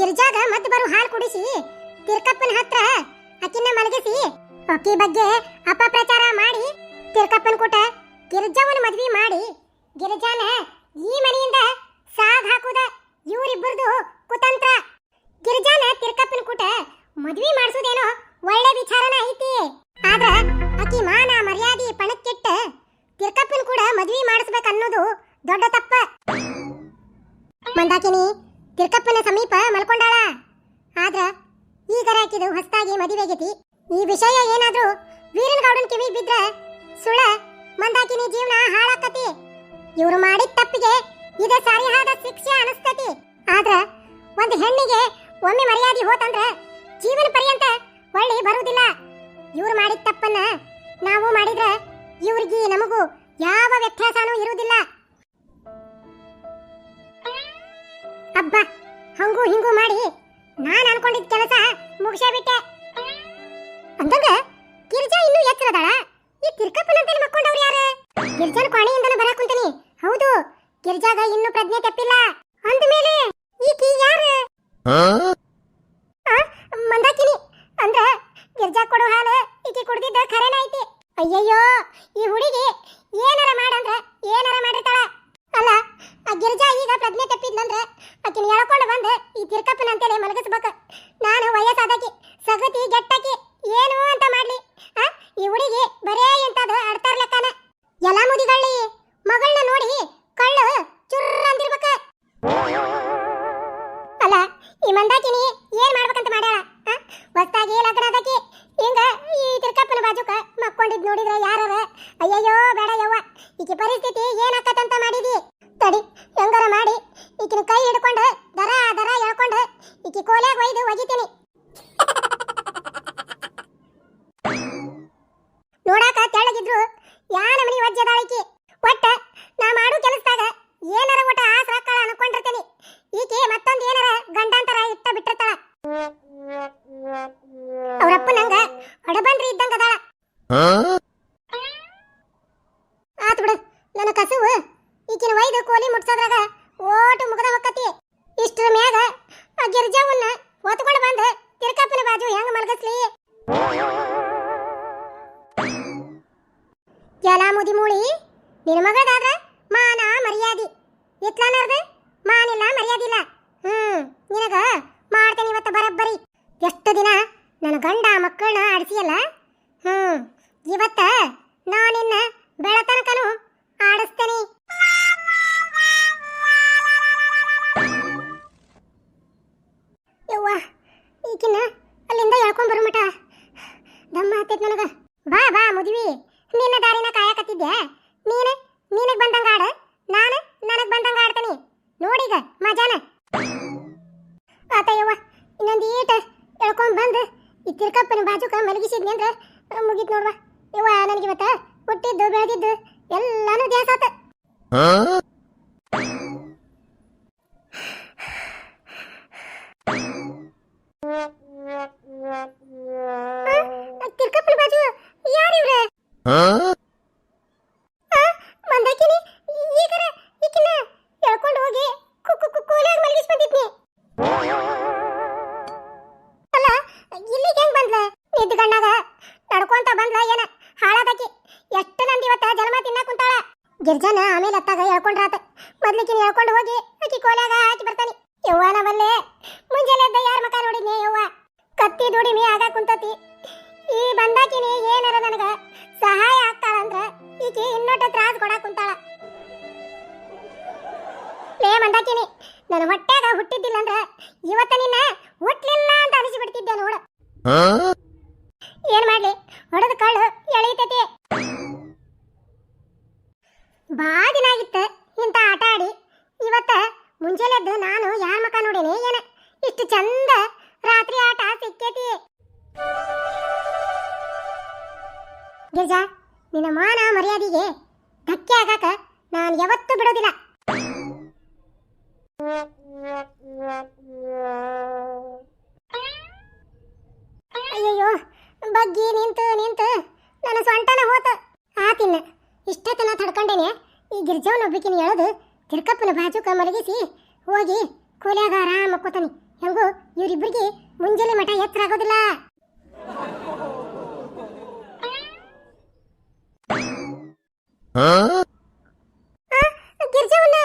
ಗಿರ್ಜಾಗ ಮತ್ ಬರು ಹಾಲ್ ಕುಡಿಸಿ, ತಿರ್ಕಪ್ಪನ ಹತ್ರ ಅಕ್ಕಿನ ಮಲಗಿಸಿ ಅಕ್ಕಿ ಬಗ್ಗೆ ಅಪಪ್ರಚಾರ ಮಾಡಿ, ತಿರ್ಕಪ್ಪನ ಕೂಟ ಗಿರ್ಜಾವನ ಮದ್ವಿ ಮಾಡಿ, ಗಿರ್ಜಾನ ಈ ಮನೆಯಿಂದ ಈಗ ಹಾಕಿದು ಹೊಸದಾಗಿ ಮದುವೆಗೈತಿ ಈ ವಿಷಯ ಏನಾದ್ರೂ ವೀರನಗೌಡನ್ ಕಿವಿ ಬಿದ್ರೆ ಸುಳ ಮಂದಾಕಿನಿ ಜೀವನ ಹಾಳಾಕತಿ. ಇವ್ರು ಮಾಡಿದ ತಪ್ಪಿಗೆ ಇದೆ ಸರಿಯಾದ ಶಿಕ್ಷೆ ಅನಿಸ್ತತಿ. ಆದ್ರ ಒಂದು ಹೆಣ್ಣಿಗೆ ಒಮ್ಮೆ ಮರ್ಯಾದೆ ಹೋತಂದ್ರ ಜೀವನ ಪರ್ಯಂತ ಒಳ್ಳೆ ಬರುವುದಿಲ್ಲ ಇವ್ರು ಮಾಡಿದ ತಪ್ಪನ್ನ ನಾವು ಮಾಡಿದ್ರೆ ಇವ್ರಿಗೆ ನಮಗೂ ಯಾವ ವ್ಯತ್ಯಾಸನೂ ಇರುವುದಿಲ್ಲ ಅಬ್ಬ, ಹಂಗೂ ಹಿಂಗೂ ಮಾಡಿ ನಾನ್ ಅನ್ಕೊಂಡಿದ್ ಕೆಲಸ ಮುಗಿಸೇ ಬಿಟ್ಟೆ. ಅಂದಂಗ ಗಿರ್ಜಾ ಇನ್ನೂ ಎತ್ತರದಾಳ ಈ ತಿರ್ಕಪ್ಪನಂತೇಳಿ ಮಕ್ಕೊಂಡವ್ರು ಯಾರು? ಗಿರ್ಜಾನ ಕೋಣೆಯಿಂದನ ಬರಾಕ್ ಕುಂತೀನಿ. ಹೌದು ಗಿರ್ಜಾಗ ಇನ್ನೂ ಪ್ರಜ್ಞೆ ತಪ್ಪಿಲ್ಲ. ಅಂದ್ಮೇಲೆ ಈಕಿ ಯಾರು? ಮಂದಾಕಿನಿ. ಅಂದ್ರ ಗಿರ್ಜಾ ಕೊಡೋ ಹಾಲು ಈಕಿ ಕುಡ್ದಿದ್ದ ಖರೇನ ಐತಿ. ಅಯ್ಯಯ್ಯೋ ಈ ಹುಡುಗಿ ಏನಾರ ಮಾಡಂದ್ರ ಏನಾರ ಮಾಡಿರ್ತಾಳ. ಅಲ್ಲ ಆ ಗಿರ್ಜಾ ಈಗ ಪ್ರಜ್ಞೆ ತಪ್ಪಿದ್ಲಂದ್ರ ಈ ತಿರ್ಕಪ್ಪನ ಅಂತೇಳಿ ಮಲಗಿಸ್ಬೇಕ ನಾನು ವಯಸ್ಸಾದಾಕಿ ಸಗತಿ ಗೆಟ್ಟಾಕಿ ಏನು ಅಂತ ಮಾಡ್ಲಿ ಆ ಈ ಹುಡುಗಿ ಬರೇ ಎಂತದು ಆಡ್ತಾರ ಲೆಕ್ಕನ ಎಲ್ಲ ಮುದಿಗಳ್ಳಿ ಮಗಳನ್ನ ನೋಡಿ ಕಳ್ಳು ಚುರ್ರ ಅಂದಿರ್ಬೇಕ ಅಲ್ಲ ಈ ಮಂದಾಕಿನಿ ಏನ್ ಮಾಡ್ಬೇಕಂತ ಮಾಡ್ಯಾಳ ಆ? ಹೊಸ್ದಾಗಿ ಲಗ್ನ ಆದಾಕಿ ಹಿಂಗ ಈ ತಿರ್ಕಪ್ಪನ ಬಾಜುಕ ಮಕ್ಕೊಂಡಿದ್ ನೋಡಿದ್ರ ಯಾರರ ಅಯ್ಯಯ್ಯೋ ಬೇಡ ಯವ್ವ ಈಕಿ ಪರಿಸ್ಥಿತಿ ಏನಾಕತ್ತಂತ ಮಾಡಿದಿ ತಡಿ ಹೆಂಗಾರ ಮಾಡಿ ಈಕಿನ ಕೈ ಹಿಡ್ಕೊಂಡು ದರ ದರ ಎಳ್ಕೊಂಡು ಈಕಿ ಕೋಲ್ಯಾಗ ಒಯ್ದು ಒಗಿತೀನಿ ನೋಡಾಕ ತೆಳ್ಳಗಿದ್ರು ಯಾನ ಮನಿ ವಜ್ಜದ ಈಕಿ? ಒಟ್ಟ ನಾ ಮಾಡು ಕೆಲಸದಾಗ ಏನಾರ ಹುಟ್ಟಿದ್ದು ಬೆಳೆದಿದ್ದು ಎಲ್ಲಾನು ದ್ಯಾಸ ಗಿರ್ಜನ ಆಮೇಲೆ ಅತ್ತಾಗ ಹೇಳ್ಕೊಂಡ್ರಾತ ಮೊದ್ಲಿಕ್ಕಿನ ಹೇಳ್ಕೊಂಡು ಹೋಗಿ ಅಕ್ಕಿ ಕೋಲ್ಯಾಗ ಹಾಕಿ ಬರ್ತಾನೆ. ಯವ್ವನ ಬಲ್ಲೆ ಮುಂಜಾನೆ ಎದ್ದ ಯಾರ ಮಕ ನೋಡಿದ್ನೆ ಯವ್ವ? ಕತ್ತಿ ದುಡಿಮೆ ಆಗ ಕುಂತತಿ. ಈ ಬಂದಾಕಿನಿ ಏನಾರ ನನಗ ಸಹಾಯ ಆಗ್ತಾಳಂದ್ರ ಈಕಿ ಇನ್ನೊಟ್ಟ ತ್ರಾಸ ಕೊಡ ಕುಂತಾಳ. ಲೇ ಬಂದಾಕಿನಿ ನನ್ನ ಹೊಟ್ಟೆಗ ಹುಟ್ಟಿದ್ದಿಲ್ಲ ಅಂದ್ರ ಇವತ್ತ ನಿನ್ನ ಹುಟ್ಲಿಲ್ಲ ಅಂತ ಅನಿಸಿ ಬಿಡ್ತಿದ್ದೆ ನೋಡು ಏನ್ ಮಾಡ್ಲಿ? ಹೊಡೆದ ಕಳ್ಳು ಎಳೀತೈತಿ. ಬಾ ದಿನ ಆಗಿತ್ತು, ಇಂಥ ಆಟ ಆಡಿ. ಇವತ್ತ ಮುಂಜಾನೆದ್ದು ನಾನು ಯಾರ ಮಕ ನೋಡೇನೆ ಏನ? ಇಷ್ಟು ಚಂದ ರಾತ್ರಿ ಆಟ ಸಿಕ್ಕೇತಿ. ಗಿರ್ಜಾ, ನಿನ್ನ ಮಾನ ಮರ್ಯಾದೆಗೆ ಧಕ್ಕೆ ಆಗಾಕ ನಾನು ಯಾವತ್ತೂ ಬಿಡೋದಿಲ್ಲ. ಅಯ್ಯಯ್ಯೋ, ಬಗ್ಗಿ ನಿಂತು ನಿಂತು ನನ್ನ ಸೊಂಟನ ಹೋತ. ಆತಿನ್ನ ಇಷ್ಟತನ ತಡ್ಕೊಂಡೇನೆ? ಈ ಗಿರ್ಜವನ ಒಬ್ಬಕಿನ ಹೇಳೋದು ತಿರ್ಕಪ್ಪನ ಬಾಜುಕ ಮಲಗಿಸಿ ಹೋಗಿ ಕೂಲಿಯಾಗ ಆರಾಮ ಕೂತಾನೆ. ಹೆಂಗೋ ಇವರಿಬ್ಬರಿಗೆ ಮುಂಜಾನೆ ಮಠ ಎತ್ತರ ಆಗೋದಿಲ್ಲ. ಆ, ಗಿರ್ಜಾವನ್ನ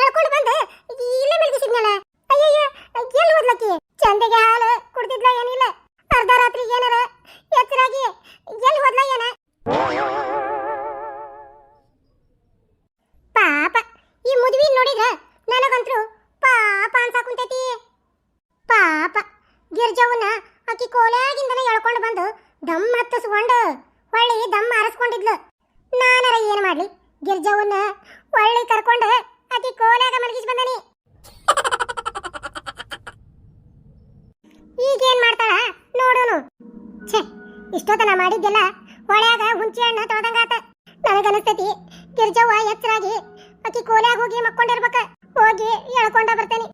ಎಳ್ಕೊಂಡು ಬಂದೆ ಇಲ್ಲೇ ಮಲಗಿಸಿದ್ನಲ್ಲ. ಅಯ್ಯಯ್ಯ ಎಲ್ಲಿ ಚಂದಗೆ ಹಾಲು ಕುಡ್ದಿದ್ಲ ಏನು ಮಾಡ್ಲಿ? ಗಿರ್ಜವನ್ನ ಒಳ್ಳೆ ಕರ್ಕೊಂಡು ಅತಿ ಕೋಲಾಗ ಮಲಗಿಸಿ ಬಂದನಿ. ಈಗೇನ್ ಮಾಡ್ತಾಳ? ನೋಡೋನು. ಛೇ, ಇಷ್ಟೊತ್ತನ ಮಾಡಿದ್ದೆಲ್ಲ ಹೊಳ್ಯಾಗ ಹುಂಚಿ ಹಣ್ಣು ಆತ ನನಗನಿಸ್ತೈತಿ, ಗಿರ್ಜವ್ವ ಎಚ್ಚರಾಗಿ ಅಕ್ಕಿ ಕೋಲ್ಯಾಗ ಹೋಗಿ ಮಕ್ಕೊಂಡಿರ್ಬೇಕ. ಹೋಗಿ ಎಳ್ಕೊಂಡ ಬರ್ತೇನೆ.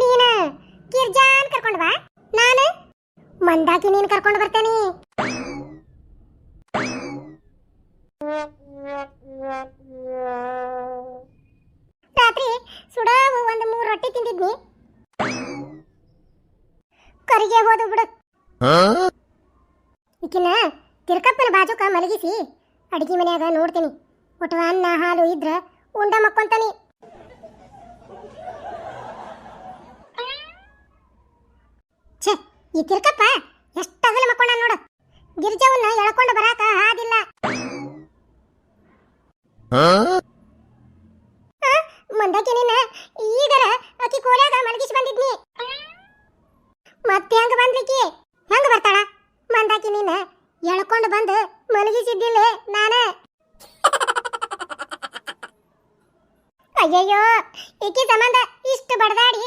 ನೀನ ಗಿರ್ಜಾನ್ ಕರ್ಕೊಂಡ್ ಬಾ. ನಾನು ಮಂದಾಕಿ ನೀನ್ ಕರ್ಕೊಂಡು ಬರ್ತೇನೆ. ತಿಂದಿದ್ನಿ ಕರಿಗೆ ಹೋದು ಬಿಡು. ಈಕಿನ ತಿರ್ಕಪ್ಪನ ಬಾಜುಕ ಮಲಗಿಸಿ ಅಡಿಗೆ ಮನ್ಯಾಗ ನೋಡ್ತೀನಿ. ಒಟ್ಟು ಅನ್ನ, ಹಾಲು ಇದ್ರ ಉಂಡ ಮಕ್ಕೊಂತಾನೆ ಛೇ, ಈ ತಿರ್ಕಪ್ಪ ಎಷ್ಟಾಗಲ ಮಕ್ಕೊಂಡ ನೋಡು. ಗಿರ್ಜವನ್ನ ಎಳ್ಕೊಂಡು ಬರಾಕ ಹಾದಿಲ್ಲ ಆ, ಮಂದಾಕಿ ನಿನ್ನ ಈಗರ ಆಕಿ ಕೋಲ್ಯಾಗ ಮಲಗಿಸಿ ಬಂದಿದ್ನಿ ಮತ್ತೆ ಹೆಂಗ ಬಂದ್ಲಿಕ್ಕಿ ಹೆಂಗ ಬರ್ತಾಳ ಮಂದಾಕಿ ನಿನ್ನ ಎಳ್ಕೊಂಡು ಬಂದು ಮಲಗಿಸಿದ್ದಿಲ್ಲ ನಾನ. ಅಯ್ಯಯ್ಯೋ, ಈಕಿ ಸಂಬಂಧ ಇಷ್ಟು ಬಡದಾಡಿ,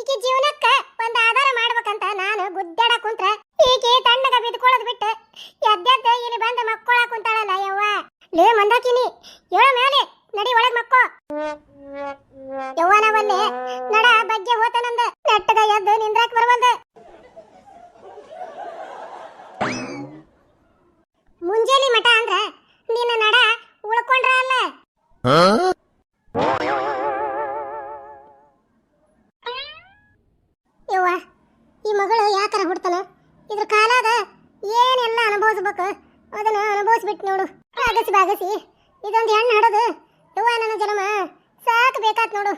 ಈಕಿ ಜೀವನಕ್ಕ ಒಂದು ಆಧಾರ ಮಾಡ್ಬೇಕಂತ ನಾನು ಗುದ್ದಾಡ ಕುಂತ್ರ ಈಕಿ ತಣ್ಣಗ ಬಿದ್ಕೊಳ್ಳೋದು ಬಿಟ್ಟು ಎದ್ದೆದ್ದ ಇಲ್ಲಿ ಬಂದು ಮಕ್ಕಳ ಕುಂತಾಳಲ್ಲ ಯವ್ವ. ಲೇ ಮಂದಾಕಿನಿ, ಏಳ ಮೇಲೆ ನಡಿ ಒಳಗ್ ಮಕ್ಕೋ. ಯವ್ವನವನ್ನೇ ನಡ ಬಗ್ಗೆ ಹೋತನಂದ ನೆಟ್ಟಗ ಎದ್ದು ನಿಂದ್ರಾಕ್ ಬರಬಂದ. ಮುಂಜಾನೆ ಮಠ ಅಂದ್ರ ನಿನ್ನ ನಡ ಉಳ್ಕೊಂಡ್ರ ಅಲ್ಲ ಯವ್ವ, ಈ ಮಗಳು ಯಾಕರ ಹುಡ್ತಾನ? ಇದ್ರ ಕಾಲದ ಏನೆಲ್ಲ ಅನುಭವಿಸ್ಬೇಕು, ಅದನ್ನ ಅನುಭವಿಸ್ಬಿಟ್ಟು ನೋಡು. ಬಾಗಸಿ ಬಾಗಸಿ, ಇದೊಂದು ಹೆಣ್ಣು ಹಡದು ಯವ್ವ, ನನ್ನ ಜನ್ಮ ಸಾಕು ಬೇಕಾತ್ ನೋಡು.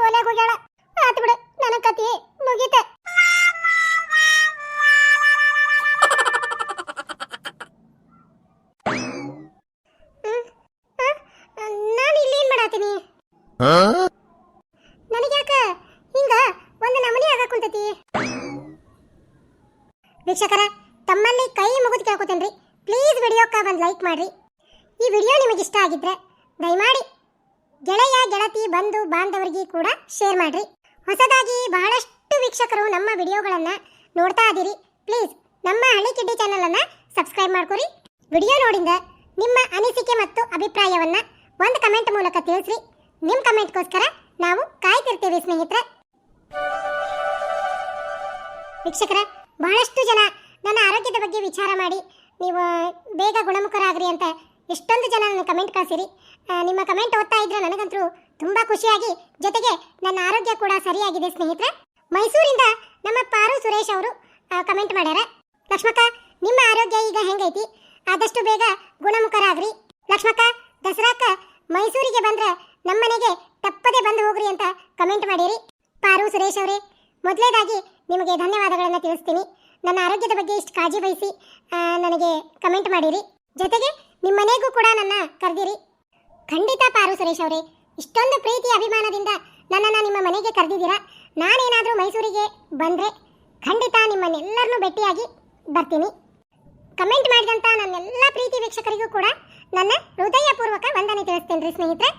ಕೋಲ್ಯಾಗ ಹೋಗ್ಯಾಳ. ಆತ್ ಬಿಡು ನನ್ನ ಕತಿ ಮುಗೀತ. ನಾನು ಇಲ್ಲಿ ಏನ್ ಮಾಡಾತೀನಿ ನನಗ್ಯಾಕ ಹಿಂಗ ಒಂದು ನಮನಿ ಆಗ ಕುಂತೈತಿ? ವೀಕ್ಷಕರ ತಮ್ಮಲ್ಲಿ ಕೈ ಮುಗಿದ್ ಕೇಳ್ಕೊತೇನ್ರಿ. ಪ್ಲೀಸ್ ವಿಡಿಯೋಕ್ಕ ಒಂದು ಲೈಕ್ ಮಾಡ್ರಿ. ಈ ವಿಡಿಯೋ ನಿಮಗೆ ಇಷ್ಟ ಆಗಿದ್ರೆ ದಯಮಾಡಿ ಗೆಳೆಯ, ಗೆಳತಿ, ಬಂಧು, ಬಾಂಧವರಿಗೆ ಕೂಡ ಶೇರ್ ಮಾಡ್ರಿ. ಹೊಸದಾಗಿ ಬಹಳಷ್ಟು ವೀಕ್ಷಕರು ನಮ್ಮ ವಿಡಿಯೋಗಳನ್ನು ನೋಡ್ತಾ ಇದೀರಿ. ಪ್ಲೀಸ್ ನಮ್ಮ ಹಳ್ಳಿ ಕಿಡ್ಡಿ ಚಾನೆಲ್ ಅನ್ನ ಸಬ್ಸ್ಕ್ರೈಬ್ ಮಾಡ್ಕೊರಿ. ವಿಡಿಯೋ ನೋಡಿಂದ ನಿಮ್ಮ ಅನಿಸಿಕೆ ಮತ್ತು ಅಭಿಪ್ರಾಯವನ್ನು ಒಂದು ಕಮೆಂಟ್ ಮೂಲಕ ತಿಳಿಸ್ರಿ. ನಿಮ್ಮ ಕಮೆಂಟ್ಗೋಸ್ಕರ ನಾವು ಕಾಯ್ತಿರ್ತೀವಿ, ಸ್ನೇಹಿತರೆ. ವೀಕ್ಷಕರ, ಬಹಳಷ್ಟು ಜನ ನನ್ನ ಆರೋಗ್ಯದ ಬಗ್ಗೆ ವಿಚಾರ ಮಾಡಿ ನೀವು ಬೇಗ ಗುಣಮುಖರಾಗ್ರಿ ಅಂತ ಎಷ್ಟೊಂದು ಜನ ನನ್ನ ಕಮೆಂಟ್ ಕಳಿಸಿರಿ. ನಿಮ್ಮ ಕಮೆಂಟ್ ಓದ್ತಾ ಇದ್ರೆ ನನಗಂತೂ ತುಂಬಾ ಖುಷಿಯಾಗಿ, ಜೊತೆಗೆ ನನ್ನ ಆರೋಗ್ಯ ಕೂಡ ಸರಿಯಾಗಿದೆ ಸ್ನೇಹಿತರೆ. ಮೈಸೂರಿಂದ ನಮ್ಮ ಪಾರು ಸುರೇಶ್ ಅವರು ಕಮೆಂಟ್ ಮಾಡ್ಯಾರ. ಲಕ್ಷ್ಮಕ್ಕ, ನಿಮ್ಮ ಆರೋಗ್ಯ ಈಗ ಹೆಂಗೈತಿ? ಆದಷ್ಟು ಬೇಗ ಗುಣಮುಖರಾಗ್ರಿ. ಲಕ್ಷ್ಮಕ್ಕ ದಸರಾಕ ಮೈಸೂರಿಗೆ ಬಂದ್ರೆ ನಮ್ಮನೆಗೆ ತಪ್ಪದೆ ಬಂದು ಹೋಗ್ರಿ ಅಂತ ಕಮೆಂಟ್ ಮಾಡಿರಿ. ಪಾರು ಸುರೇಶ್ ಅವರೇ, ಮೊದಲೇದಾಗಿ ನಿಮಗೆ ಧನ್ಯವಾದಗಳನ್ನು ತಿಳಿಸ್ತೀನಿ. ನನ್ನ ಆರೋಗ್ಯದ ಬಗ್ಗೆ ಇಷ್ಟು ಕಾಳಜಿ ವಹಿಸಿ ನನಗೆ ಕಮೆಂಟ್ ಮಾಡಿರಿ. ಜೊತೆಗೆ ನಿಮ್ಮ ಮನೆಗೂ ಕೂಡ ನನ್ನ ಕರೆದಿರಿ. ಖಂಡಿತ ಪಾರು ಸುರೇಶ್ ಅವರೇ. ಇಷ್ಟೊಂದು ಪ್ರೀತಿ ಅಭಿಮಾನದಿಂದ ನನ್ನನ್ನು ನಿಮ್ಮ ಮನೆಗೆ ಕರೆದಿದ್ದೀರಾ? ನಾನೇನಾದರೂ ಮೈಸೂರಿಗೆ ಬಂದರೆ ಖಂಡಿತ ನಿಮ್ಮನ್ನೆಲ್ಲರನ್ನೂ ಭೇಟಿಯಾಗಿ ಬರ್ತೀನಿ. ಕಮೆಂಟ್ ಮಾಡಿದಂಥ ನನ್ನೆಲ್ಲ ಪ್ರೀತಿ ವೀಕ್ಷಕರಿಗೂ ಕೂಡ ನನ್ನ ಹೃದಯಪೂರ್ವಕ ವಂದನೆ ತಿಳಿಸ್ತೇನೆ ರೀ ಸ್ನೇಹಿತರೆ.